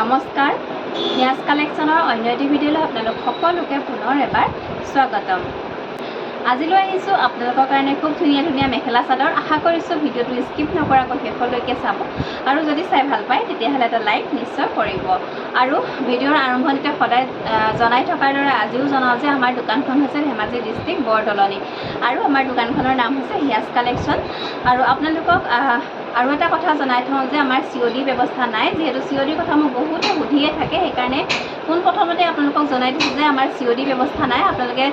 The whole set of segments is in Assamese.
নমস্কাৰ। নিয়াজ কালেকশ্যনৰ অন্য এটি ভিডিঅ'লৈ আপোনালোক সকলোকে পুনৰ এবাৰ স্বাগতম। আজিলৈ আহিছোঁ আপোনালোকৰ কাৰণে খুব ধুনীয়া ধুনীয়া মেখেলা চাদৰ। আশা কৰিছোঁ ভিডিঅ'টো স্কিপ নকৰাকৈ শেষলৈকে চাব। আৰু যদি চাই ভাল পায় তেতিয়াহ'লে এটা লাইক নিশ্চয় কৰিব। আৰু ভিডিঅ'ৰ আৰম্ভণিতে সদায় জনাই থকাৰ দৰে আজিও জনাওঁ যে আমাৰ দোকানখন হৈছে ধেমাজি ডিষ্ট্ৰিক্ট বৰদলনি। আৰু আমাৰ দোকানখনৰ নাম হৈছে হিয়াজ কালেকশ্যন। আৰু আপোনালোকক আৰু এটা কথা জনাই থওঁ যে আমাৰ চি অ' ডি ব্যৱস্থা নাই যিহেতু চি অ' ডিৰ কথা মোক বহুতে সুধিয়ে থাকে সেইকাৰণে পোনপ্ৰথমতে আপোনালোকক জনাই দিছোঁ যে আমাৰ চি অ' ডি ব্যৱস্থা নাই। আপোনালোকে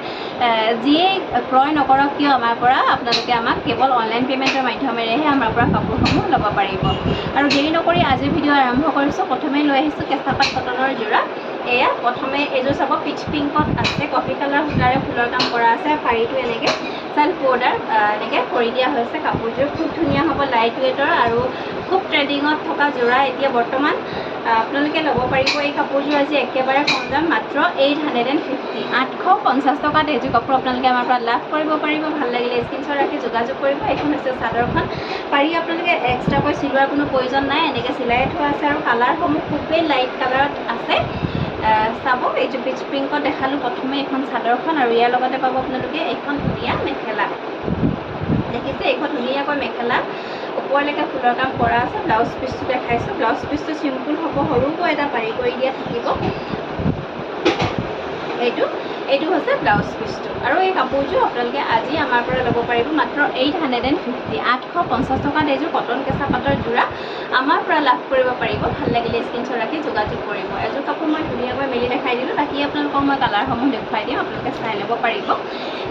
যিয়েই ক্ৰয় নকৰক কিয় আমাৰ পৰা আপোনালোকে আমাক কেৱল অনলাইন পে'মেণ্টৰ মাধ্যমেৰেহে আমাৰ পৰা কাপোৰসমূহ ল'ব পাৰিব। আৰু দেৰি নকৰি আজিৰ ভিডিঅ' আৰম্ভ কৰিছোঁ। প্ৰথমে লৈ আহিছোঁ কেঁচা পাত কটনৰ যোৰা। এয়া প্ৰথমে এইযোৰ চাব পিচ পিংকত আছে কফি কালাৰ সূতাৰে ফুলৰ কাম কৰা আছে শাৰীটো এনেকৈ চেল্ফ বৰ্ডাৰ এনেকৈ কৰি দিয়া হৈছে কাপোৰযোৰ খুব ধুনীয়া হ'ব লাইট ৱেইটৰ আৰু খুব ট্ৰেডিঙত থকা যোৰা এতিয়া বৰ্তমান আপোনালোকে ল'ব পাৰিব এই কাপোৰযোৰ আজি একেবাৰে কম দাম মাত্ৰ এইট হাণ্ড্ৰেড এণ্ড ফিফটি আঠশ পঞ্চাছ টকাত এইযোৰ কাপোৰ আপোনালোকে আমাৰ পৰা লাভ কৰিব পাৰিব ভাল লাগিলে স্ক্ৰীনশ্বট ৰাখি যোগাযোগ কৰিব এইখন হৈছে চাদৰখন। পাৰি আপোনালোকে এক্সট্ৰাকৈ চিলোৱাৰ কোনো প্ৰয়োজন নাই এনেকৈ চিলাই থোৱা আছে আৰু কালাৰসমূহ খুবেই লাইট কালাৰত আছে। চাব এইযোৰ পিচ পিংকত দেখালোঁ প্ৰথমে এইখন চাদৰখন আৰু ইয়াৰ লগতে পাব আপোনালোকে এইখন ধুনীয়া মেখেলা। দেখিছে এইখন ধুনীয়াকৈ মেখেলা। ওপৰলৈকে ফুলৰ কাম কৰা আছে ব্লাউজ পিচটো দেখাইছোঁ। ব্লাউজ পিচটো চিম্পুল হ'ব সৰুকৈ এটা পাৰি কৰি দিয়া থাকিব। এইটো। এইটো হৈছে ব্লাউজ পিচটো। আৰু এই কাপোৰযোৰ আপোনালোকে আজি আমাৰ পৰা ল'ব পাৰিব মাত্ৰ এইট হাণ্ড্ৰেড এণ্ড ফিফটি আঠশ পঞ্চাছ টকাত এইযোৰ কটন কেঁচা পাতৰ যোৰা আমাৰ পৰা লাভ কৰিব পাৰিব। ভাল লাগিলে স্ক্ৰীনশ্বট ৰাখি যোগাযোগ কৰিব। এযোৰ কাপোৰ মই ধুনীয়াকৈ মেলি দেখাই দিলোঁ। বাকী আপোনালোকক মই কালাৰসমূহ দেখুৱাই দিম। আপোনালোকে চাই ল'ব পাৰিব।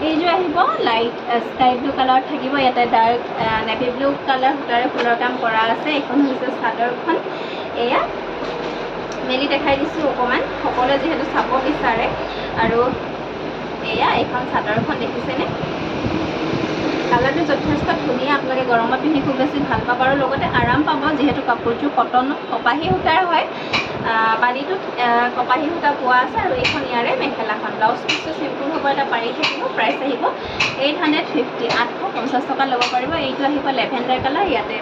এইযোৰ আহিব লাইট স্কাই ব্লু কালাৰত থাকিব। ইয়াতে ডাৰ্ক নেভি ব্লু কালাৰ সূতাৰে ফুলৰ কাম কৰা আছে। এইখন হৈছে চাদৰখন। এয়া মেলি দেখাই দিছোঁ অকণমান। সকলোৱে যিহেতু চাব বিচাৰে। আৰু এয়া এইখন চাদৰখন দেখিছেনে? কালাৰটো যথেষ্ট ধুনীয়া আপোনালোকে গৰমত পিন্ধি খুব বেছি ভাল পাব আৰু লগতে আৰাম পাব যিহেতু কাপোৰযোৰ কটন কপাহী সূতাৰ হয়। আহ, কপাহী সূতা পোৱা আছে আৰু এইখন ইয়াৰে মেখেলাখন। ব্লাউজ পিচটো চিম্পুল হ'ব এটা পাৰি থাকিব প্ৰাইচ আহিব। এইট হাণ্ড্ৰেড ফিফটি আঠশ পঞ্চাছ টকা ল'ব পাৰিব। এইটো আহিব লেভেণ্ডাৰ কালাৰ ইয়াতে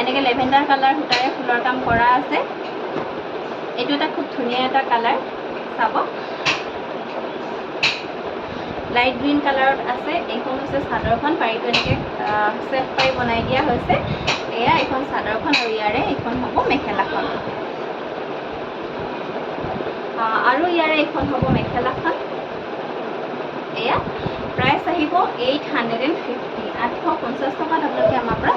এনেকৈ লেভেণ্ডাৰ কালাৰ সূতাৰে ফুলৰ কাম কৰা আছে। এইটো এটা খুব ধুনীয়া এটা কালাৰ চাব। লাইট গ্ৰীণ কালাৰত আছে এইখন হৈছে চাদৰখন পাৰিটো এনেকৈ চেফ পাৰি বনাই দিয়া হৈছে। এয়া এইখন চাদৰখন আৰু ইয়াৰে এইখন হ'ব মেখেলাখন। আৰু ইয়াৰে এইখন হ'ব মেখেলাখন। এয়া। প্ৰাইচ আহিব এইট হাণ্ড্ৰেড এণ্ড ফিফটি আঠশ পঞ্চাছ টকাত আপোনালোকে আমাৰ পৰা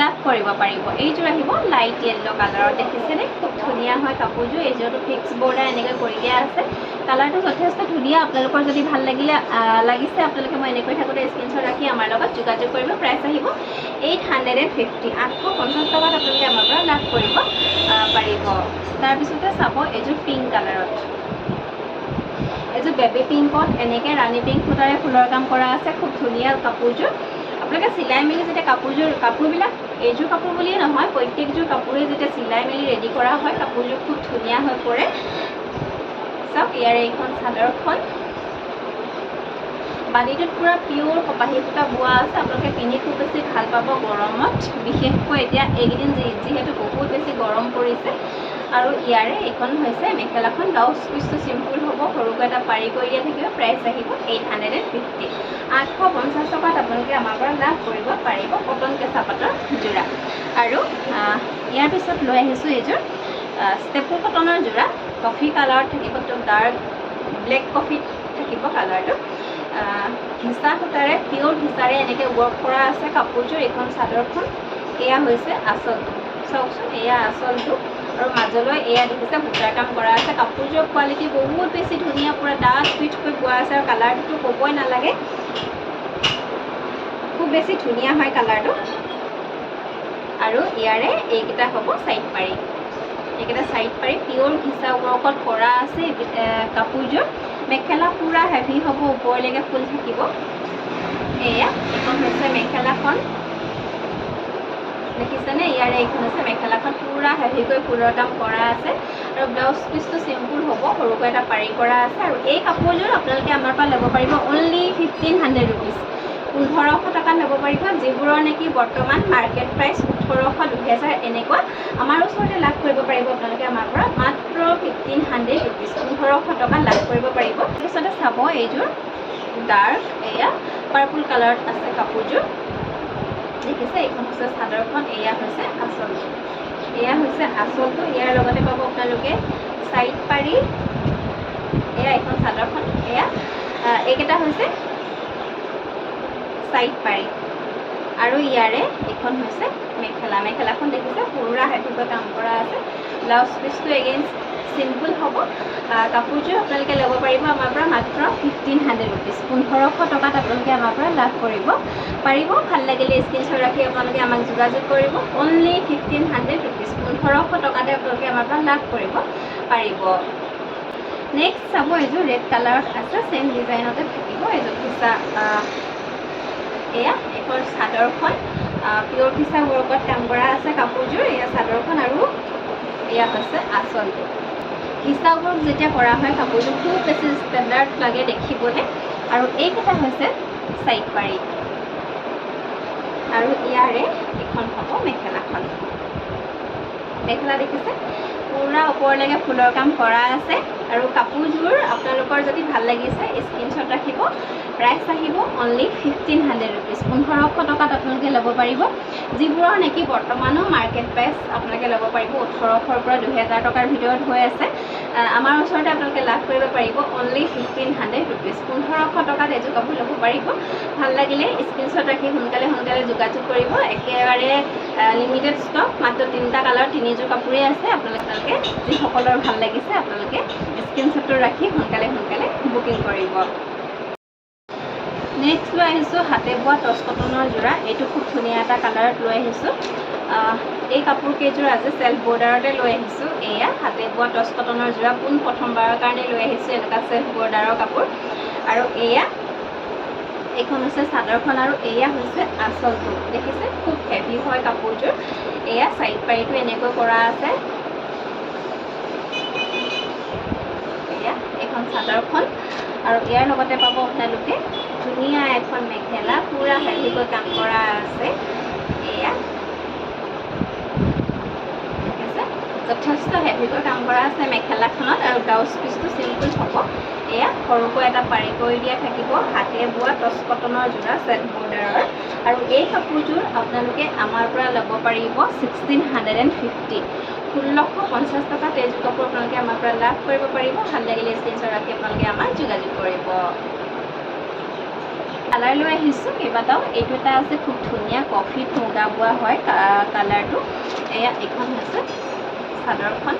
লাভ কৰিব পাৰিব। এইযোৰ আহিব লাইট য়েল্ল' কালাৰত দেখিছেনে? খুব ধুনীয়া হয় কাপোৰযোৰ। এইযোৰটো ফিক্স বৰ্ডাৰ এনেকৈ কৰি দিয়া আছে। কালাৰটো যথেষ্ট ধুনীয়া। আপোনালোকৰ যদি ভাল লাগিলে লাগিছে আপোনালোকে মই এনেকৈ থাকোঁতে স্ক্ৰীনশ্বট ৰাখি আমাৰ লগত যোগাযোগ কৰিব। প্ৰাইচ আহিব এইট হাণ্ড্ৰেড এণ্ড ফিফটি আঠশ পঞ্চাছ টকাত আপোনালোকে আমাৰ পৰা লাভ কৰিব পাৰিব। তাৰপিছতে চাব এইযোৰ পিংক কালাৰত বেবী পিংকত এনেকৈ ৰাণী পিংক সূতাৰে ফুলৰ কাম কৰা আছে খুব ধুনীয়া কাপোৰযোৰ। আপোনালোকে চিলাই মেলি যেতিয়া কাপোৰযোৰ কাপোৰবিলাক এইযোৰ কাপোৰ বুলিয়ে নহয় প্ৰত্যেকযোৰ কাপোৰে যেতিয়া চিলাই মেলি ৰেডি কৰা হয় কাপোৰযোৰ খুব ধুনীয়া হৈ পৰে। চাওক ইয়াৰে এইখন চাদৰখন। বালিটোত পূৰা পিয়'ৰ কপাহী সূতা বোৱা আছে আপোনালোকে পিন্ধি খুব বেছি ভাল পাব গৰমত। বিশেষকৈ এতিয়া এইকেইদিন যিহেতু বহুত বেছি গৰম পৰিছে আৰু ইয়াৰে এইখন হৈছে মেখেলাখন ব্লাউজ পিচটো চিম্পুল হ'ব সৰুকৈ এটা পাৰি কৰি দিয়া থাকিব প্ৰাইচ আহিব এইট হাণ্ড্ৰেড এণ্ড ফিফটি আঠশ পঞ্চাছ টকাত আপোনালোকে আমাৰ পৰা লাভ কৰিব পাৰিব কটন কেঁচা পাতৰ যোৰা। আৰু ইয়াৰ পিছত লৈ আহিছোঁ এইযোৰ ষ্টেপুল কটনৰ যোৰা। কফি কালাৰত থাকিব তো ডাৰ্ক ব্লেক কফিত থাকিব কালাৰটো আহ, ঘিচা সূতাৰে পিয়'ৰ ঘিচাৰে এনেকৈ ৱৰ্ক কৰা আছে কাপোৰযোৰ এইখন চাদৰখন। এয়া হৈছে আচলটো চাওকচোন এয়া আচলটো। আৰু মাজলৈ এয়া দেখিছে সূতাৰ কাম কৰা আছে। কাপোৰযোৰৰ কোৱালিটি বহুত বেছি ধুনীয়া পূৰা ডাঠ ফিটকৈ পোৱা আছে আৰু কালাৰটোতো ক'বই নালাগে। খুব বেছি ধুনীয়া হয় কালাৰটো আৰু ইয়াৰে এইকেইটা হ'ব চাইড পাৰি। এইকেইটা চাইড পাৰি পিয়'ৰ ঘিচা ৱৰ্কত কৰা আছে কাপোৰযোৰ মেখেলা পূৰা হেভি হ'ব ওপৰলৈকে ফুল থাকিব। এয়া এইখন হৈছে মেখেলাখন। দেখিছেনে? ইয়াৰে এইখন হৈছে মেখেলাখন পূৰা হেভিকৈ ফুলৰ কাম কৰা আছে। আৰু ব্লাউজ পিচটো চিম্পুল হ'ব সৰুকৈ এটা পাৰি কৰা আছে। আৰু এই কাপোৰযোৰ আপোনালোকে আমাৰ পৰা ল'ব পাৰিব অনলি ফিফটিন হাণ্ড্ৰেড ৰুপিজ পোন্ধৰশ টকাত ল'ব পাৰিব যিবোৰৰ নেকি বৰ্তমান মাৰ্কেট প্ৰাইচ ওঠৰশ দুহেজাৰ এনেকুৱা। আমাৰ ওচৰতে লাভ কৰিব পাৰিব আপোনালোকে আমাৰ পৰা ফিফটিন হাণ্ড্ৰেড ৰুপিজ পোন্ধৰশ টকা লাভ কৰিব পাৰিব। তাৰপিছতে চাব এইযোৰ ডাৰ্ক এয়া পাৰ্পল কালাৰত আছে কাপোৰযোৰ। দেখিছে এইখন হৈছে চাদৰখন এয়া হৈছে আঁচলটো এয়া হৈছে আঁচলটো ইয়াৰ লগতে পাব আপোনালোকে চাইড পাৰি। এয়া এইখন চাদৰখন এয়া এইকেইটা হৈছে চাইড পাৰি। আৰু ইয়াৰে এইখন হৈছে মেখেলা। মেখেলাখন দেখিছে পুৰা হেভিকৈ কাম কৰা আছে। ব্লাউজ পিচটো এগেইনষ্ট চিম্পুল হ'ব। কাপোৰযোৰ আপোনালোকে ল'ব পাৰিব আমাৰ পৰা মাত্ৰ ফিফটিন হাণ্ড্ৰেড ৰুপিজ পোন্ধৰশ টকাত আপোনালোকে আমাৰ পৰা লাভ কৰিব। পাৰিব ভাল লাগিলে স্ক্ৰীনশ্বট ৰাখি আপোনালোকে আমাক যোগাযোগ কৰিব। অনলি ফিফটিন হাণ্ড্ৰেড ৰুপিজ পোন্ধৰশ টকাতে আপোনালোকে আমাৰ পৰা লাভ কৰিব। পাৰিব। নেক্সট চাব এইযোৰ ৰেড কালাৰত আছে ছেম ডিজাইনতে থাকিব। এইযোৰ ফিচা এয়া এইখন চাদৰখন। পিয়ৰ ফিচা ৱৰ্কত কাম কৰা আছে কাপোৰযোৰ। এয়া চাদৰখন আৰু এয়া হৈছে আঁচলটো। ৱৰ্ক যেতিয়া কৰা হয় কাপোৰযোৰ খুব বেছি ষ্টেণ্ডাৰ্ড লাগে দেখিবলৈ। আৰু এইকেইটা হৈছে চাইড পাৰি আৰু ইয়াৰে এইখন হ'ব মেখেলাখন। মেখেলা দেখিছে? পূৰা ওপৰলৈকে ফুলৰ কাম কৰা আছে। আৰু কাপোৰযোৰ আপোনালোকৰ যদি ভাল লাগিছে স্ক্ৰীনশ্বট ৰাখিব। প্ৰাইচ আহিব অনলি ফিফটিন হাণ্ড্ৰেড ৰুপিজ পোন্ধৰশ টকাত আপোনালোকে ল'ব পাৰিব। যিবোৰৰ নেকি বৰ্তমানো মাৰ্কেট প্ৰাইচ আপোনালোকে ল'ব পাৰিব। ওঠৰশৰ পৰা দুহেজাৰ টকাৰ ভিতৰত হৈ আছে। আমাৰ ওচৰতে আপোনালোকে লাভ কৰিব পাৰিব অনলি ফিফটিন হাণ্ড্ৰেড ৰুপিজ পোন্ধৰশ টকাত এযোৰ কাপোৰ ল'ব পাৰিব। ভাল লাগিলে স্ক্ৰীনশ্বট ৰাখি সোনকালে সোনকালে যোগাযোগ কৰিব। একেবাৰে লিমিটেড ষ্টক মাত্ৰ তিনিটা কালাৰ তিনিযোৰ কাপোৰেই আছে। আপোনালোকে যিসকলৰ ভাল লাগিছে আপোনালোকে স্ক্ৰীনশ্বটটো ৰাখি সোনকালে সোনকালে বুকিং কৰিব। নেক্সট লৈ আহিছোঁ হাতে বোৱা টচ কটনৰ যোৰা। এইটো খুব ধুনীয়া এটা কালাৰত লৈ আহিছোঁ। আহ, এই কাপোৰ কেইযোৰ আজি চেল্ফ বৰ্ডাৰতে লৈ আহিছোঁ। এয়া হাতে বোৱা টচ কটনৰ যোৰা। পোন প্ৰথমবাৰৰ কাৰণে লৈ আহিছোঁ এনেকুৱা চেল্ফ বৰ্ডাৰৰ কাপোৰ। আৰু এয়া এইখন হৈছে চাদৰখন আৰু এয়া হৈছে আঁচলটো। দেখিছে? খুব হেভি হয় কাপোৰযোৰ। এয়া চাইড পাৰিটো এনেকৈ কৰা আছে এয়া এইখন চাদৰখন আৰু ইয়াৰ লগতে পাব আপোনালোকে ধুনীয়া এখন মেখেলা পূৰা হেভিকৈ কাম কৰা আছে। এয়া। যথেষ্ট হেভিকৈ কাম কৰা আছে মেখেলাখনত আৰু ব্লাউজ পিচটো চিম্পুল হ'ব। এয়া সৰুকৈ এটা পাৰি কৰি দিয়া থাকিব হাতে বোৱা টচ কটনৰ যোৰা ছেট বৰ্ডাৰৰ। আৰু এই কাপোৰযোৰ আপোনালোকে আমাৰ পৰা ল'ব পাৰিব ছিক্সটিন হাণ্ড্ৰেড এণ্ড ফিফটি ষোল্লশ পঞ্চাছ টকাত এইযোৰ কাপোৰ আপোনালোকে আমাৰ পৰা লাভ কৰিব পাৰিব। ভাল লাগিলে স্ক্ৰীনশ্বট ৰাখি আপোনালোকে আমাক যোগাযোগ কৰিব। কালাৰ লৈ আহিছোঁ কেইবাটাও। এইটো এটা আছে খুব ধুনীয়া কফিত মুগা বোৱা হয় কালাৰটো এয়া এইখন হৈছে চাদৰখন।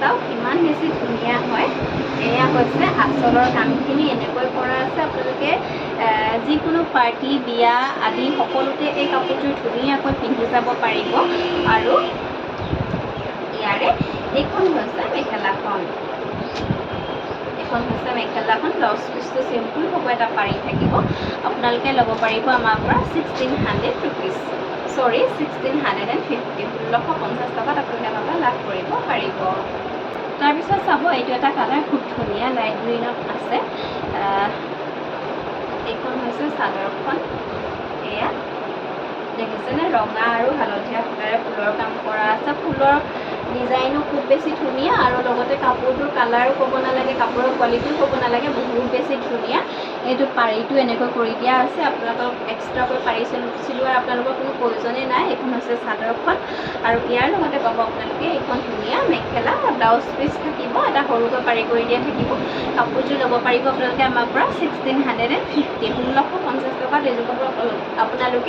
চাওক ইমান বেছি ধুনীয়া হয়। এয়া হৈছে আঁচলৰ কামখিনি এনেকৈ কৰা আছে আপোনালোকে। যিকোনো পাৰ্টি বিয়া আদি সকলোতে এই কাপোৰযোৰ ধুনীয়াকৈ পিন্ধি যাব পাৰিব। আৰু ইয়াৰে এইখন হৈছে মেখেলাখন। এইখন হৈছে মেখেলাখন। ব্লাউজ পিচটো চিম্পুল হ'ব এটা পাৰি থাকিব। আপোনালোকে ল'ব পাৰিব আমাৰ পৰা sixteen hundred rupees sorry sixteen hundred and fifty ষোল্লশ পঞ্চাছ টকাত আপোনালোকে লাভ কৰিব পাৰিব। তাৰপিছত চাব এইটো এটা কালাৰ খুব ধুনীয়া লাইট গ্ৰীণত আছে। এইখন হৈছে চাদৰখন। এয়া দেখিছেনে? ৰঙা আৰু হালধীয়া সূতাৰে ফুলৰ কাম কৰা আছে। ফুলৰ ডিজাইনো খুব বেছি ধুনীয়া আৰু লগতে কাপোৰটোৰ কালাৰো ক'ব নালাগে কাপোৰৰ কোৱালিটিও ক'ব নালাগে বহুত বেছি ধুনীয়া। এইটো পাৰিটো এনেকৈ কৰি দিয়া আছে। আপোনালোকক এক্সট্ৰাকৈ পাৰি চিল- চিলোৱাৰ আপোনালোকৰ কোনো প্ৰয়োজনেই নাই। এইখন হৈছে চাদৰখন আৰু ইয়াৰ লগতে পাব আপোনালোকে এইখন ধুনীয়া মেখেলা ব্লাউজ পিচ থাকিব এটা সৰুকৈ পাৰি কৰি দিয়া থাকিব। কাপোৰযোৰ ল'ব পাৰিব আপোনালোকে আমাৰ পৰা ছিক্সটিন হাণ্ড্ৰেড এণ্ড ফিফটি ষোল্লশ পঞ্চাছ টকাত এইযোৰ কাপোৰ আপোনালোক-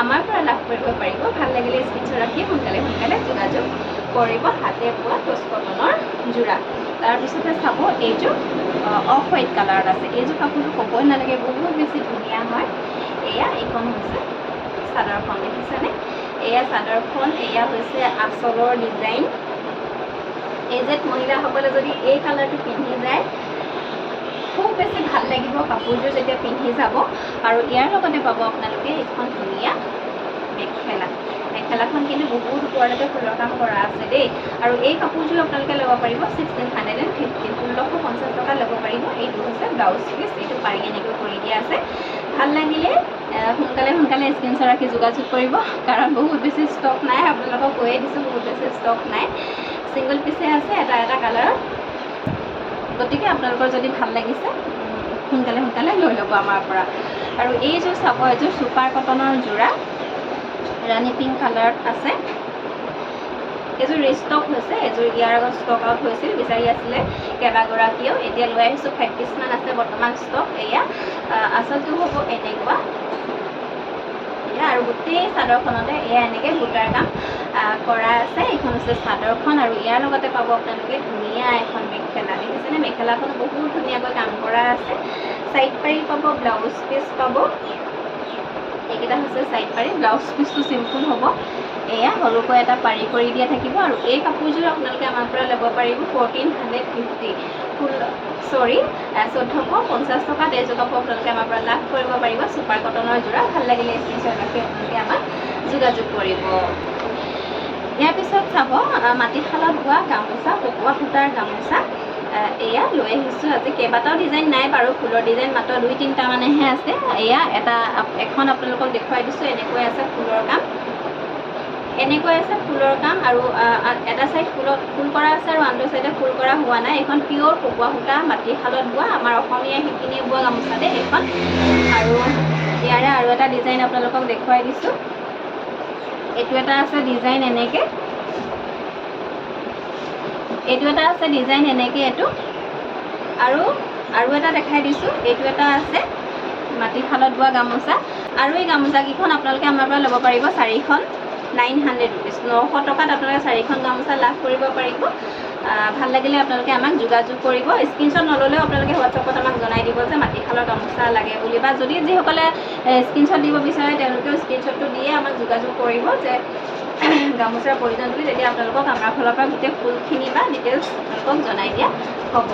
আমাৰ পৰা লাভ কৰিব পাৰিব। ভাল লাগিলে স্ক্ৰীনশ্বট ৰাখি সোনকালে সোনকালে যোগাযোগ কৰিব হাতে বোৱা টচ কটনৰ যোৰা। তাৰপিছতে চাব এইযোৰ অফ হোৱাইট কালাৰত আছে। এইযোৰ কাপোৰটো ক'বই নালাগে বহুত বেছি ধুনীয়া হয়। এয়া এইখন হৈছে চাদৰখন দেখিছেনে? এয়া চাদৰখন এয়া হৈছে আঁচলৰ ডিজাইন। এজেড মহিলাসকলে যদি এই কালাৰটো পিন্ধি যায় খুব বেছি ভাল লাগিব কাপোৰযোৰ যেতিয়া পিন্ধি যাব। আৰু ইয়াৰ লগতে পাব আপোনালোকে এইখন ধুনীয়া মেখেলা। মেখেলাখন কিন্তু বহুত ওপৰলৈকে ফুলৰ কাম কৰা আছে দেই। আৰু এই কাপোৰযোৰ আপোনালোকে ল'ব পাৰিব ছিক্সটিন হাণ্ড্ৰেড এণ্ড ফিফটিন ষোল্লশ পঞ্চাছ টকা ল'ব পাৰিব। এইটো হৈছে ব্লাউজ পিচ এইটো পাৰি এনেকৈ কৰি দিয়া আছে। ভাল লাগিলে সোনকালে সোনকালে স্ক্ৰীনশ্বট ৰাখি যোগাযোগ কৰিব কাৰণ বহুত বেছি ষ্টক নাই আপোনালোকক কৈয়ে দিছোঁ বহুত বেছি ষ্টক নাই। ছিংগল পিচে আছে এটা এটা কালাৰত গতিকে আপোনালোকৰ যদি ভাল লাগিছে সোনকালে সোনকালে লৈ ল'ব আমাৰ পৰা। আৰু এইযোৰ চাব এযোৰ চুপাৰ কটনৰ যোৰা ৰাণী পিংক কালাৰত আছে। এযোৰ ৰিষ্টক হৈছে এযোৰ ইয়াৰ আগত ষ্টক আউট হৈছিল বিচাৰি আছিলে কেইবাগৰাকীয়েও এতিয়া লৈ আহিছোঁ ফাইভ পিচমান আছে বৰ্তমান ষ্টক এয়া। আচলটো হ'ব এনেকুৱা। এয়া আৰু গোটেই চাদৰখনতে এয়া এনেকৈ বুটাৰ কাম কৰা আছে। এইখন হৈছে চাদৰখন আৰু ইয়াৰ লগতে পাব আপোনালোকে ধুনীয়া এখন মেখেলা। দেখিছেনে? মেখেলাখন বহুত ধুনীয়াকৈ কাম কৰা আছে। চাইড পাৰি পাব ব্লাউজ পিচ পাব। এইকেইটা হৈছে চাইড পাৰি ব্লাউজ পিচটো চিম্পুল হ'ব। এয়া সৰুকৈ এটা পাৰি কৰি দিয়া থাকিব আৰু এই কাপোৰযোৰ আপোনালোকে আমাৰ পৰা ল'ব পাৰিব ফ'ৰটিন হাণ্ড্ৰেড ফিফটি ফুল চৰি চৈধ্যশ পঞ্চাছ টকাত এইযোৰ কাপোৰ আপোনালোকে আমাৰ পৰা লাভ কৰিব পাৰিব। চুপাৰ কটনৰ যোৰা। ভাল লাগিলে ৰাখি আপোনালোকে আমাক যোগাযোগ কৰিব। ইয়াৰ পিছত চাব মাটিশালত বোৱা গামোচা পকোৱা সূতাৰ গামোচা। এয়া লৈ আহিছোঁ আজি। কেইবাটাও ডিজাইন নাই বাৰু ফুলৰ ডিজাইন মাত্ৰ দুই তিনিটামানেহে আছে। এয়া এটা এখন আপোনালোকক দেখুৱাই দিছোঁ এনেকৈ আছে ফুলৰ কাম। এনেকৈ আছে ফুলৰ কাম আৰু এটা চাইড ফুলত ফুল কৰা আছে আৰু আনটো চাইডে ফুল কৰা হোৱা নাই। এইখন পিয়'ৰ পকোৱা সূতা মাটিশালত বোৱা। আমাৰ অসমীয়া শিপিনীয়ে বোৱা গামোচা দেই এইখন। আৰু ইয়াৰে আৰু এটা ডিজাইন আপোনালোকক দেখুৱাই দিছোঁ। এইটো এটা আছে ডিজাইন এনেকৈ। এইটো এটা আছে ডিজাইন এনেকৈ এইটো। আৰু আৰু এটা দেখাই দিছোঁ। এইটো এটা আছে মাটিশালত বোৱা গামোচা। আৰু এই গামোচাকেইখন আপোনালোকে আমাৰ পৰা ল'ব পাৰিব চাৰিখন নাইন হাণ্ড্ৰেড ৰুপিজ নশ টকাত আপোনালোকে চাৰিখন গামোচা লাভ কৰিব পাৰিব। ভাল লাগিলে আপোনালোকে আমাক যোগাযোগ কৰিব। স্ক্ৰীনশ্বট নল'লেও আপোনালোকে হোৱাটছআপত আমাক জনাই দিব যে মাটিশালৰ গামোচা লাগে বুলি। বা যদি যিসকলে স্ক্ৰীনশ্বট দিব বিচাৰে তেওঁলোকেও স্ক্ৰীনশ্বটটো দিয়ে আমাক যোগাযোগ কৰিব যে গামোচাৰ প্ৰয়োজন বুলি তেতিয়া আপোনালোকক আমাৰ ফালৰ পৰা গোটেই ফুলখিনি বা ডিটেইলছ আপোনালোকক জনাই দিয়া হ'ব।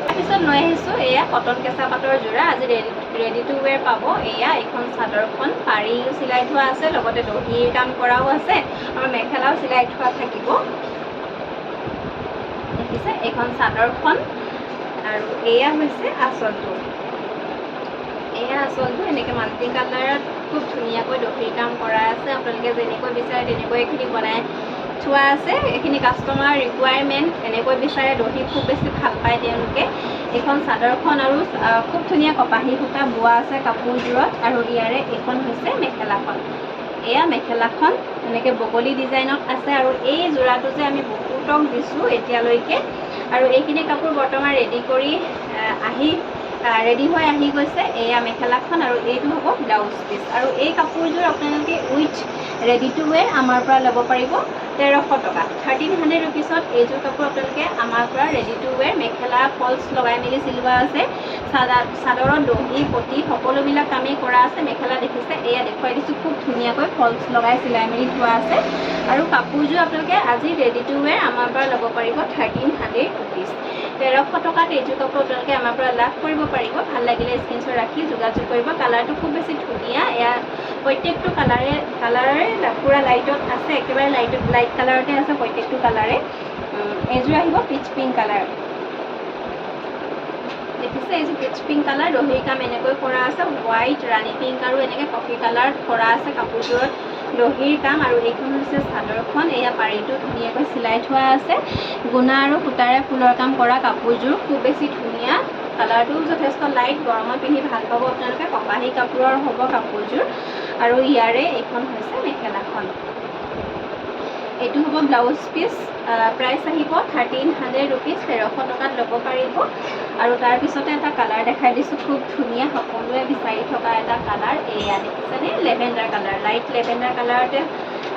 তাৰপিছত লৈ আহিছোঁ এয়া কটন কেঁচা পাটৰ যোৰা। আজি ৰেডি ৰেডি টু ৱেৰ পাব। এয়া এইখন চাদৰখন। পাৰি চিলাই থোৱা আছে লগতে দহিৰ কাম কৰাও আছে। আৰু মেখেলাও চিলাই থোৱা থাকিব। দেখিছে এইখন চাদৰখন। আৰু এয়া হৈছে আঁচলটো। এয়া আঁচলটো এনেকৈ মাল্টি কালাৰত খুব ধুনীয়াকৈ দহিৰ কাম কৰা আছে। আপোনালোকে যেনেকৈ বিচাৰে তেনেকৈ এইখিনি বনাই থোৱা আছে। এইখিনি কাষ্টমাৰ ৰিকুৱাৰমেণ্ট এনেকৈ বিচাৰে দহি খুব বেছি ভাল পায় তেওঁলোকে। এইখন চাদৰখন আৰু খুব ধুনীয়া কপাহী সূতা বোৱা আছে কাপোৰযোৰত আৰু ইয়াৰে এইখন হৈছে মেখেলাখন। এয়া মেখেলাখন এনেকৈ বগলী ডিজাইনত আছে আৰু এই যোৰাটো যে আমি বহুতক দিছোঁ এতিয়ালৈকে। আৰু এইখিনি কাপোৰ বৰ্তমান ৰেডি কৰি আহি ৰেডি হৈ আহি গৈছে এয়া মেখেলাখন আৰু এইটো হ'ব ব্লাউজ পিচ আৰু এই কাপোৰযোৰ আপোনালোকে উইথ ৰেডি টু ৱেৰ আমাৰ পৰা ল'ব পাৰিব তেৰশ টকা। থাৰ্টিন হাণ্ড্ৰেড ৰুপিছত এইযোৰ কাপোৰ আপোনালোকে আমাৰ পৰা ৰেডি টু ৱেৰ মেখেলা ফলছ লগাই মেলি চিলোৱা আছে। চাদা চাদৰত দহি পতি সকলোবিলাক কামেই কৰা আছে। মেখেলা দেখিছে এয়া দেখুৱাই দিছোঁ। খুব ধুনীয়াকৈ ফলছ লগাই চিলাই মেলি থোৱা আছে। আৰু কাপোৰযোৰ আপোনালোকে আজি ৰেডি টু ৱেৰ আমাৰ পৰা ল'ব পাৰিব থাৰ্টিন হাণ্ড্ৰেড ৰুপিজ তেৰশ টকাত কাপোৰ আপোনালোকে আমাৰ পৰা লাভ কৰিব পাৰিব। ভাল লাগিলে স্ক্ৰীনশ্বট ৰাখি যোগাযোগ কৰিব। কালাৰটো খুব বেছি ধুনীয়া। এয়া প্ৰত্যেকটো কালাৰে কালাৰে পূৰা লাইটত আছে। একেবাৰে লাইটত লাইট কালাৰতে আছে প্ৰত্যেকটো কালাৰে। এইযোৰ আহিব পিচ পিংক কালাৰ। দেখিছে এইযোৰ পিচ পিংক কালাৰ। দহিৰ কাম এনেকৈ কৰা আছে। হোৱাইট ৰাণী পিংক আৰু এনেকৈ কফি কালাৰত কৰা আছে কাপোৰযোৰত। দহিৰ কাম আৰু এইখন হৈছে চাদৰখন। এয়া পাৰিটো ধুনীয়াকৈ চিলাই থোৱা আছে। গুণা আৰু সূতাৰে ফুলৰ কাম কৰা কাপোৰযোৰ খুব বেছি ধুনীয়া। কালাৰটোও যথেষ্ট লাইট গৰমত পিন্ধি ভাল পাব আপোনালোকে। কপাহী কাপোৰৰ হ'ব কাপোৰযোৰ। আৰু ইয়াৰে এইখন হৈছে মেখেলাখন। এইটো হ'ব ব্লাউজ পিচ প্ৰাইচ আহিব থাৰ্টিন হাণ্ড্ৰেড ৰুপিজ তেৰশ টকাত ল'ব পাৰিব। আৰু তাৰপিছতে এটা কালাৰ দেখাই দিছোঁ খুব ধুনীয়া সকলোৱে বিচাৰি থকা এটা কালাৰ এয়া দেখিছেনে? লেভেণ্ডাৰ কালাৰ লাইট লেভেণ্ডাৰ কালাৰতে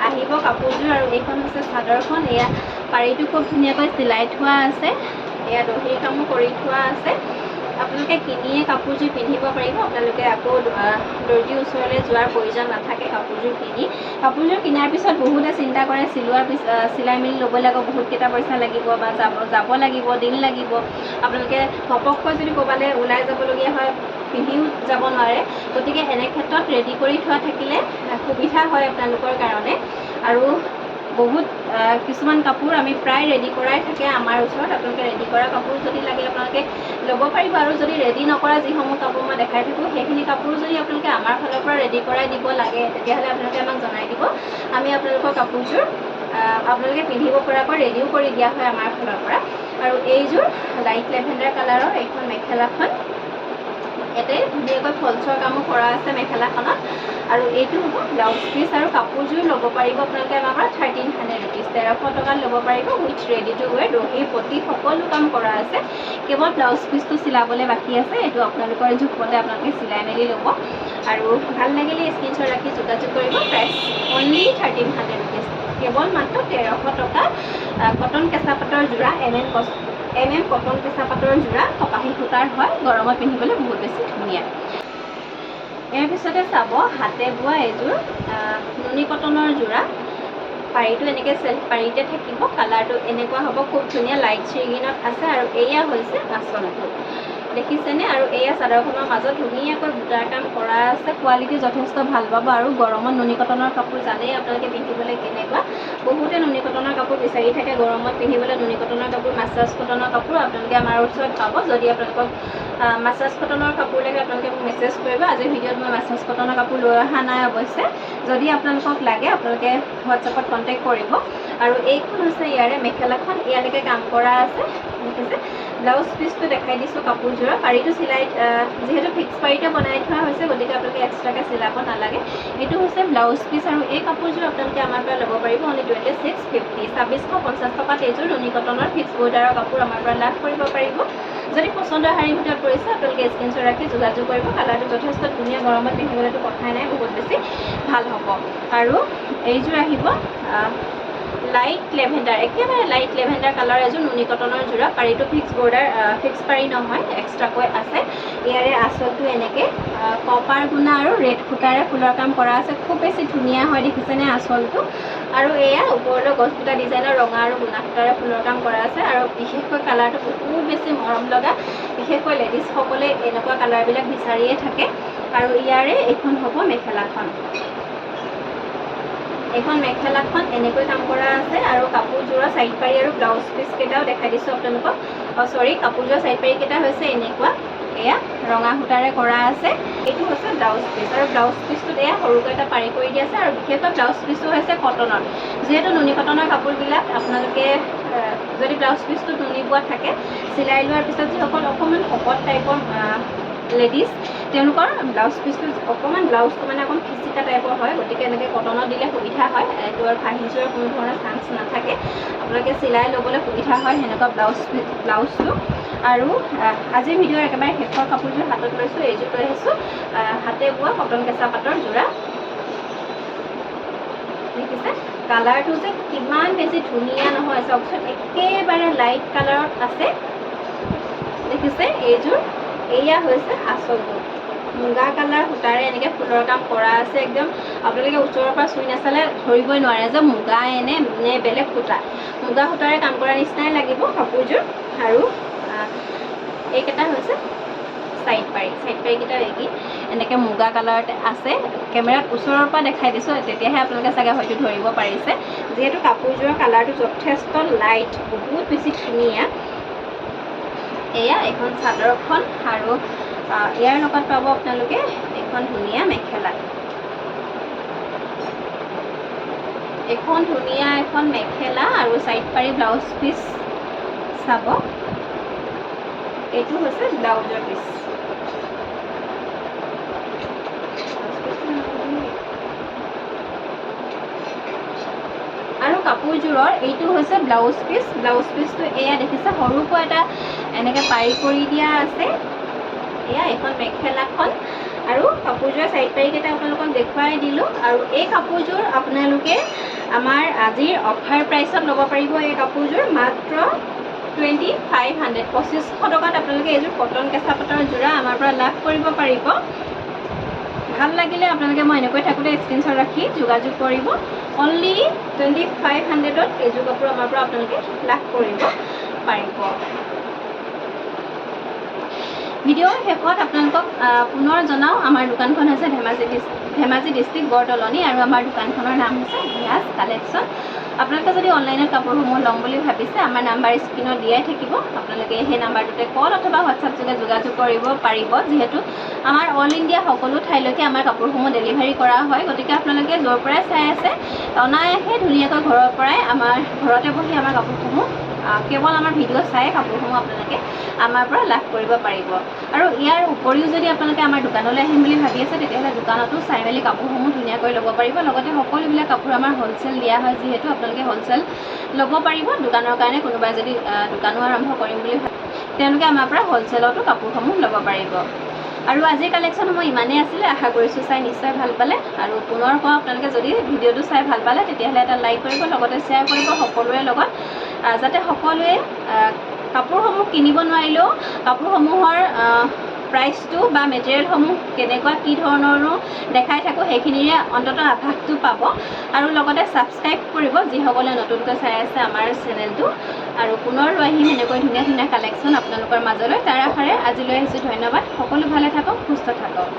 আহিব কাপোৰযোৰ আৰু এইখন হৈছে চাদৰখন এয়া পাৰিটো খুব ধুনীয়াকৈ চিলাই থোৱা আছে এয়া দহিৰ কামো কৰি থোৱা আছে। আপোনালোকে কিনিয়ে কাপোৰযোৰ পিন্ধিব পাৰিব। আপোনালোকে আকৌ দৰ্জীৰ ওচৰলৈ যোৱাৰ প্ৰয়োজন নাথাকে কাপোৰযোৰ কিনি। কাপোৰযোৰ কিনাৰ পিছত বহুতে চিন্তা কৰে, চিলোৱাৰ পিছ চিলাই মেলি ল'বলৈ আকৌ বহুতকেইটা পইচা লাগিব বা যাব যাব লাগিব, দিন লাগিব। আপোনালোকে ঘপককৈ যদি ক'ৰবালৈ ওলাই যাবলগীয়া হয়, পিন্ধিও যাব নোৱাৰে। গতিকে এনে ক্ষেত্ৰত ৰেডি কৰি থোৱা থাকিলে, সুবিধা হয় আপোনালোকৰ কাৰণে। আৰু বহুত কিছুমান কাপোৰ আমি প্ৰায় ৰেডি কৰাই থাকে আমাৰ ওচৰত। আপোনালোকে ৰেডি কৰা কাপোৰ যদি লাগে আপোনালোকে ল'ব পাৰিব আৰু যদি ৰেডি নকৰা যিসমূহ কাপোৰ মই দেখাই থাকোঁ সেইখিনি কাপোৰ যদি আপোনালোকে আমাৰ ফালৰ পৰা ৰেডি কৰাই দিব লাগে তেতিয়াহ'লে আপোনালোকে আমাক জনাই দিব। আমি আপোনালোকৰ কাপোৰযোৰ আপোনালোকে পিন্ধিব পৰাকৈ ৰেডিও কৰি দিয়া হয় আমাৰ ফালৰ পৰা। আৰু এইযোৰ লাইট লেভেণ্ডাৰ কালাৰৰ এইখন মেখেলাখন। ইয়াতে ধুনীয়াকৈ ফলচৰ কামো কৰা আছে মেখেলাখনত। আৰু এইটো হ'ব ব্লাউজ পিচ আৰু কাপোৰযোৰ ল'ব পাৰিব আপোনালোকে আমাৰ পৰা থাৰ্টিন হাণ্ড্ৰেড ৰুপিজ তেৰশ টকাত ল'ব পাৰিব উইথ ৰেডি টু ৱেৰ দহি পতি সকলো কাম কৰা আছে। কেৱল ব্লাউজ পিচটো চিলাবলৈ বাকী আছে এইটো আপোনালোকৰ জোখমতে আপোনালোকে চিলাই মেলি ল'ব। আৰু ভাল লাগিলে স্ক্ৰীনশ্বট ৰাখি যোগাযোগ কৰিব price only thirteen hundred rupees কেৱল মাত্ৰ তেৰশ টকা কটন কেঁচা পাটৰ যোৰা এম এম কচ এম কটন কেঁচা পাটৰ যোৰা কপাহী সূতাৰ হয় গৰমত পিন্ধিবলৈ বহুত বেছি ধুনীয়া। ইয়াৰ পিছতে চাব হাতে বোৱা এযোৰ নুনি কটনৰ যোৰা। পাৰিটো এনেকৈ চেল্ফ পাৰিতে থাকিব কালাৰটো এনেকুৱা হ'ব খুব ধুনীয়া লাইট শ্ৰীগিনত আছে আৰু এয়া হৈছে আচলটো দেখিছেনে? আৰু এয়া চাদৰখনৰ মাজত ধুনীয়াকৈ বুটাৰ কাম কৰা আছে। কোৱালিটি যথেষ্ট ভাল পাব আৰু গৰমত নুনি কটনৰ কাপোৰ জানেই আপোনালোকে পিন্ধিবলৈ কেনেকুৱা। বহুতে নুনি কটনৰ কাপোৰ বিচাৰি থাকে গৰমত পিন্ধিবলৈ। নুনি কটনৰ কাপোৰ মাছাজ কটনৰ কাপোৰ আপোনালোকে আমাৰ ওচৰত পাব। যদি আপোনালোকক মাছাজ কটনৰ কাপোৰ লাগে আপোনালোকে মোক মেছেজ কৰিব। আজিৰ ভিডিঅ'ত মই মাছাজ কটনৰ কাপোৰ লৈ অহা নাই অৱশ্যে। যদি আপোনালোকক লাগে আপোনালোকে হোৱাটছএপত কণ্টেক্ট কৰিব। আৰু এইখন হৈছে ইয়াৰে মেখেলাখন। ইয়ালৈকে কাম কৰা আছে। দেখিছে? ব্লাউজ পিচটো দেখাই দিছোঁ কাপোৰযোৰৰ। পাৰিটো চিলাই যিহেতু ফিক্স পাৰিতে বনাই থোৱা হৈছে গতিকে আপোনালোকে এক্সট্ৰাকৈ চিলাব নালাগে। এইটো হৈছে ব্লাউজ পিচ আৰু এই কাপোৰযোৰ আপোনালোকে আমাৰ পৰা ল'ব পাৰিব অনলি টুৱেণ্টি ছিক্স ফিফটি ছাব্বিছশ পঞ্চাছ টকাত এইযোৰ নুনি কটনৰ ফিক্স বৰ্ডাৰৰ কাপোৰ আমাৰ পৰা লাভ কৰিব পাৰিব। যদি পচন্দৰ শাৰীৰ ভিতৰত পৰিছে আপোনালোকে স্ক্ৰীনশ্বট ৰাখি যোগাযোগ কৰিব। কালাৰটো যথেষ্ট ধুনীয়া গৰমত পিন্ধিবলৈতো কথাই নাই বহুত বেছি ভাল হ'ব। আৰু এইযোৰ আহিব আহ, লাইট লেভেণ্ডাৰ একেবাৰে লাইট লেভেণ্ডাৰ কালাৰ এযোৰ নুনি কটনৰ যোৰা পাৰিটো ফিক্স বৰ্ডাৰ ফিক্স পাৰি নহয় এক্সট্ৰাকৈ আছে। ইয়াৰে আঁচলটো এনেকৈ কপাৰ গুণা আৰু ৰেড সূতাৰে ফুলৰ কাম কৰা আছে। খুব বেছি ধুনীয়া হয় দেখিছেনে আঁচলটো? আৰু এয়া ওপৰলৈ গছপুটা ডিজাইনৰ ৰঙা আৰু গুণা সূতাৰে ফুলৰ কাম কৰা আছে। আৰু বিশেষকৈ কালাৰটো বহুত বেছি মৰম লগা। বিশেষকৈ লেডিজসকলে এনেকুৱা কালাৰবিলাক বিচাৰিয়ে থাকে। আৰু ইয়াৰে এইখন হ'ব মেখেলাখন। এইখন মেখেলাখন এনেকৈ কাম কৰা আছে আৰু কাপোৰযোৰৰ চাইড পাৰি আৰু ব্লাউজ পিচ কেইটাও দেখাই দিছোঁ আপোনালোকক। চৰি কাপোৰযোৰৰ চাইড পাৰি কেইটা হৈছে এনেকুৱা। এয়া ৰঙা সূতাৰে কৰা আছে। এইটো হৈছে ব্লাউজ পিচ আৰু ব্লাউজ পিচটোত এয়া সৰুকৈ এটা পাৰি কৰি দি আছে আৰু বিশেষকৈ ব্লাউজ পিচটো হৈছে কটনৰ যিহেতু নুনি কটনৰ কাপোৰবিলাক আপোনালোকে যদি ব্লাউজ পিচটো নুনি বোৱা থাকে চিলাই লোৱাৰ পিছত যিসকল অকণমান শকত টাইপৰ লেডিজ তেওঁলোকৰ ব্লাউজ পিচটো অকণমান ব্লাউজটো মানে অকণ খিচিকা টাইপৰ হয় গতিকে এনেকৈ কটনত দিলে সুবিধা হয় এইটো আৰু ফাঁহি যোৱাৰ কোনো ধৰণৰ চান্স নাথাকে। আপোনালোকে চিলাই ল'বলৈ সুবিধা হয় সেনেকুৱা ব্লাউজ ব্লাউজটো। আৰু আজিৰ ভিডিঅ'ৰ একেবাৰে শেষৰ কাপোৰযোৰ হাতত লৈছোঁ এইযোৰ লৈ আহিছোঁ। আহ, হাতে বোৱা কটন কেঁচা পাটৰ যোৰা। দেখিছে? কালাৰটো যে কিমান বেছি ধুনীয়া নহয় চাওকচোন একেবাৰে লাইট কালাৰত আছে। দেখিছে? এইযোৰ। এয়া হৈছে আচলটো মুগা কালাৰ সূতাৰে এনেকৈ ফুলৰ কাম কৰা আছে একদম। আপোনালোকে ওচৰৰ পৰা চুই নাচালে ধৰিবই নোৱাৰে যে মুগা এনে নে বেলেগ সূতা। মুগা সূতাৰে কাম কৰা নিচিনাই লাগিব কাপোৰযোৰ আৰু এইকেইটা হৈছে চাইড পাৰি। চাইড পাৰিকেইটা একি এনেকৈ মুগা কালাৰত আছে। কেমেৰাত ওচৰৰ পৰা দেখাই দিছোঁ তেতিয়াহে আপোনালোকে চাগে হয়তো ধৰিব পাৰিছে। যিহেতু কাপোৰযোৰৰ কালাৰটো যথেষ্ট লাইট বহুত বেছি ধুনীয়া। এয়া এখন চাদৰখন আৰু ইয়াৰ লগত পাব আপোনালোকে এখন ধুনীয়া মেখেলা। এখন ধুনীয়া এখন মেখেলা আৰু চাইড পাৰি ব্লাউজ পিচ চাব। এইটো হৈছে ব্লাউজৰ পিচ আৰু কাপোৰযোৰৰ এইটো হৈছে ব্লাউজ পিচ ব্লাউজ পিচটো এয়া দেখিছে সৰুকৈ এটা এনেকৈ পাৰি কৰি দিয়া আছে। এয়া এইখন মেখেলাখন। আৰু কাপোৰযোৰৰ চাইড পাৰিকেইটা আপোনালোকক দেখুৱাই দিলোঁ। আৰু এই কাপোৰযোৰ আপোনালোকে আমাৰ আজিৰ অফাৰ প্ৰাইচত ল'ব পাৰিব এই কাপোৰযোৰ মাত্ৰ টুৱেণ্টি ফাইভ হাণ্ড্ৰেড পঁচিছশ টকাত আপোনালোকে এইযোৰ কটন কেঁচা পাটৰ যোৰা আমাৰ পৰা লাভ কৰিব পাৰিব। ভাল লাগিলে আপোনালোকে মই এনেকৈ থাকোঁতে স্ক্ৰীনশ্বট ৰাখি যোগাযোগ কৰিব। অনলি টুৱেণ্টি ফাইভ হাণ্ড্ৰেডত এইযোৰ কাপোৰ আমাৰ পৰা আপোনালোকে লাভ কৰিব পাৰিব। ভিডিঅ'ৰ শেষত আপোনালোকক পুনৰ জনাওঁ আমাৰ দোকানখন হৈছে ধেমাজি ডিচ- ধেমাজি ডিষ্ট্ৰিক্ট বৰদলনি আৰু আমাৰ দোকানখনৰ নাম হৈছে ভিয়াজ কালেকশ্যন। আপোনালোকে যদি অনলাইনত কাপোৰসমূহ ল'ম বুলি ভাবিছে আমাৰ নাম্বাৰ স্ক্ৰীণত দিয়াই থাকিব। আপোনালোকে সেই নাম্বাৰটোতে কল অথবা হোৱাটছআপ যোগে যোগাযোগ কৰিব পাৰিব যিহেতু আমাৰ অল ইণ্ডিয়া সকলো ঠাইলৈকে আমাৰ কাপোৰসমূহ ডেলিভাৰী কৰা হয়। গতিকে আপোনালোকে য'ৰ পৰাই চাই আছে অনায়াসে ধুনীয়াকৈ ঘৰৰ পৰাই আমাৰ ঘৰতে বহি আমাৰ কাপোৰসমূহ কেৱল আমাৰ ভিডিঅ' চাই কাপোৰসমূহ আপোনালোকে আমাৰ পৰা লাভ কৰিব পাৰিব। আৰু ইয়াৰ উপৰিও যদি আপোনালোকে আমাৰ দোকানলৈ আহিম বুলি ভাবি আছে তেতিয়াহ'লে দোকানতো চাই মেলি কাপোৰসমূহ ধুনীয়াকৈ ল'ব পাৰিব। লগতে সকলোবিলাক কাপোৰ আমাৰ হ'লচেল দিয়া হয় যিহেতু আপোনালোকে হ'লচেল ল'ব পাৰিব। দোকানৰ কাৰণে কোনোবাই যদি দোকানো আৰম্ভ কৰিম বুলি ভাবে তেওঁলোকে আমাৰ পৰা হ'লচেলতো কাপোৰসমূহ ল'ব পাৰিব। আৰু আজিৰ কালেকশ্যনসমূহ ইমানেই আছিলে। আশা কৰিছোঁ চাই নিশ্চয় ভাল পালে। আৰু পুনৰ কওঁ আপোনালোকে যদি ভিডিঅ'টো চাই ভাল পালে তেতিয়াহ'লে এটা লাইক কৰিব লগতে শ্বেয়াৰ কৰিব সকলোৰে লগত। যাতে সকলোৱে কাপোৰসমূহ কিনিব নোৱাৰিলেও কাপোৰসমূহৰ প্ৰাইচটো বা মেটেৰিয়েলসমূহ কেনেকুৱা কি ধৰণৰো দেখাই থাকোঁ সেইখিনিৰে অন্ততঃ আভাসটো পাব। আৰু লগতে ছাবস্ক্ৰাইব কৰিব যিসকলে নতুনকৈ চাই আছে আমাৰ চেনেলটো আৰু পুনৰ লৈ আহিম এনেকৈ ধুনীয়া ধুনীয়া কালেকশ্যন আপোনালোকৰ মাজলৈ। তাৰ আশাৰে আজিলৈ আহিছোঁ ধন্যবাদ। সকলো ভালে থাকক সুস্থ থাকক।